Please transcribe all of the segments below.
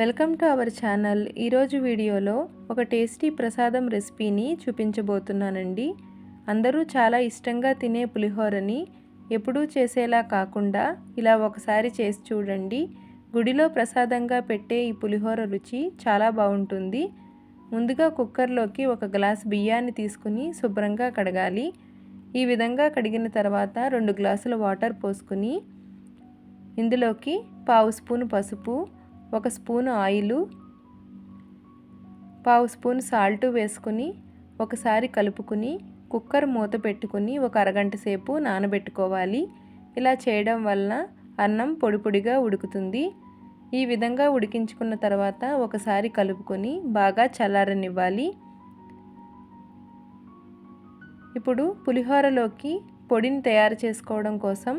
Welcome to our channel. ఈరోజు వీడియోలో ఒక టేస్టీ ప్రసాదం రెసిపీని చూపించబోతున్నానండి. అందరూ చాలా ఇష్టంగా తినే పులిహోరని ఎప్పుడూ చేసేలా కాకుండా ఇలా ఒకసారి చేసి చూడండి. గుడిలో ప్రసాదంగా పెట్టే ఈ పులిహోర రుచి చాలా బాగుంటుంది. ముందుగా కుక్కర్లోకి ఒక గ్లాస్ బియ్యాన్ని తీసుకుని శుభ్రంగా కడగాలి. ఈ విధంగా కడిగిన తర్వాత రెండు గ్లాసుల వాటర్ పోసుకుని ఇందులోకి పావు స్పూన్ పసుపు ఒక స్పూన్ ఆయిలు పావు స్పూన్ సాల్ట్ వేసుకుని ఒకసారి కలుపుకుని కుక్కర్ మూత పెట్టుకుని ఒక అరగంట సేపు నానబెట్టుకోవాలి. ఇలా చేయడం వలన అన్నం పొడిపొడిగా ఉడుకుతుంది. ఈ విధంగా ఉడికించుకున్న తర్వాత ఒకసారి కలుపుకొని బాగా చల్లారనివ్వాలి. ఇప్పుడు పులిహోరలోకి పొడిని తయారు చేసుకోవడం కోసం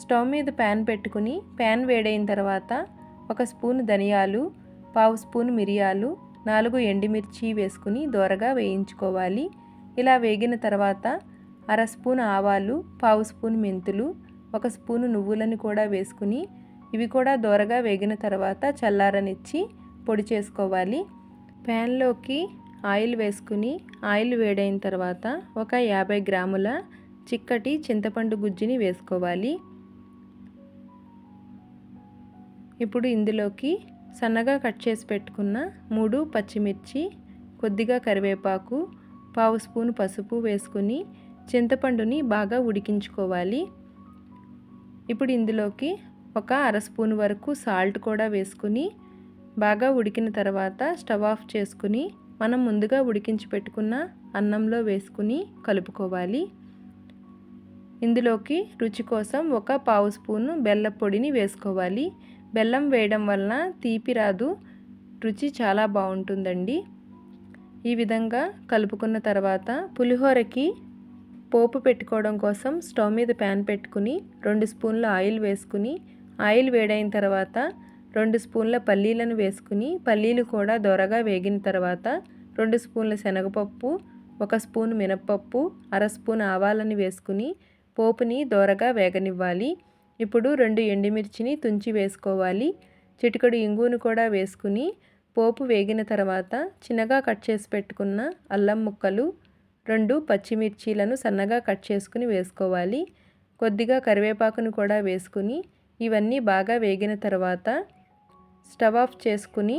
స్టవ్ మీద ప్యాన్ పెట్టుకుని ప్యాన్ వేడైన తర్వాత ఒక స్పూన్ ధనియాలు పావు స్పూన్ మిరియాలు నాలుగు ఎండిమిర్చి వేసుకుని దోరగా వేయించుకోవాలి. ఇలా వేగిన తర్వాత అర స్పూన్ ఆవాలు పావు స్పూన్ మెంతులు ఒక స్పూను నువ్వులను కూడా వేసుకుని ఇవి కూడా దోరగా వేగిన తర్వాత చల్లారనిచ్చి పొడి చేసుకోవాలి. ప్యాన్లోకి ఆయిల్ వేసుకుని ఆయిల్ వేడైన తర్వాత ఒక యాభై గ్రాముల చిక్కటి చింతపండు గుజ్జుని వేసుకోవాలి. ఇప్పుడు ఇందులోకి సన్నగా కట్ చేసి పెట్టుకున్న మూడు పచ్చిమిర్చి కొద్దిగా కరివేపాకు పావు స్పూన్ పసుపు వేసుకుని చింతపండుని బాగా ఉడికించుకోవాలి. ఇప్పుడు ఇందులోకి ఒక అర స్పూన్ వరకు సాల్ట్ కూడా వేసుకుని బాగా ఉడికిన తర్వాత స్టవ్ ఆఫ్ చేసుకుని మనం ముందుగా ఉడికించి పెట్టుకున్న అన్నంలో వేసుకుని కలుపుకోవాలి. ఇందులోకి రుచి కోసం ఒక పావు స్పూను బెల్లం పొడిని వేసుకోవాలి. బెల్లం వేయడం వలన తీపి రాదు రుచి చాలా బాగుంటుందండి. ఈ విధంగా కలుపుకున్న తర్వాత పులిహోరకి పోపు పెట్టుకోవడం కోసం స్టవ్ మీద ప్యాన్ పెట్టుకుని రెండు స్పూన్ల ఆయిల్ వేసుకుని ఆయిల్ వేడైన తర్వాత రెండు స్పూన్ల పల్లీలను వేసుకుని పల్లీలు కూడా దొరగా వేగిన తర్వాత రెండు స్పూన్ల శనగపప్పు ఒక స్పూన్ మినప్పప్పు అర స్పూన్ ఆవాలని వేసుకుని పోపుని దోరగా వేగనివ్వాలి. ఇప్పుడు రెండు ఎండుమిర్చిని తుంచి వేసుకోవాలి. చిటికడు ఇంగును కూడా వేసుకుని పోపు వేగిన తర్వాత చిన్నగా కట్ చేసి పెట్టుకున్న అల్లం ముక్కలు రెండు పచ్చిమిర్చీలను సన్నగా కట్ చేసుకుని వేసుకోవాలి. కొద్దిగా కరివేపాకును కూడా వేసుకుని ఇవన్నీ బాగా వేగిన తర్వాత స్టవ్ ఆఫ్ చేసుకుని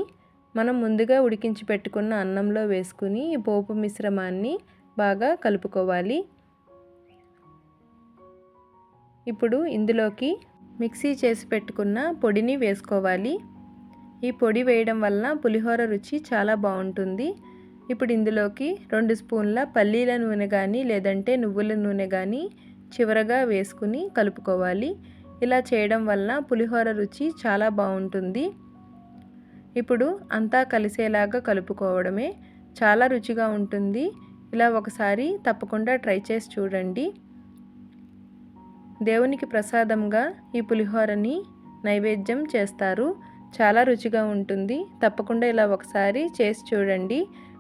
మనం ముందుగా ఉడికించి పెట్టుకున్న అన్నంలో వేసుకుని పోపు మిశ్రమాన్ని బాగా కలుపుకోవాలి. ఇప్పుడు ఇందులోకి మిక్సీ చేసి పెట్టుకున్న పొడిని వేసుకోవాలి. ఈ పొడి వేయడం వలన పులిహోర రుచి చాలా బాగుంటుంది. ఇప్పుడు ఇందులోకి రెండు స్పూన్ల పల్లీల నూనె కానీ లేదంటే నువ్వుల నూనె కానీ చివరగా వేసుకుని కలుపుకోవాలి. ఇలా చేయడం వలన పులిహోర రుచి చాలా బాగుంటుంది. ఇప్పుడు అంతా కలిసేలాగా కలుపుకోవడమే. చాలా రుచిగా ఉంటుంది. ఇలా ఒకసారి తప్పకుండా ట్రై చేసి చూడండి. దేవునికి ప్రసాదంగా ఈ పులిహోరని నైవేద్యం చేస్తారు. చాలా రుచిగా ఉంటుంది. తప్పకుండా ఇలా ఒకసారి చేసి చూడండి.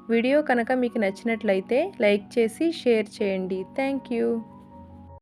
వీడియో కనుక మీకు నచ్చినట్లయితే లైక్ చేసి షేర్ చేయండి. Thank you.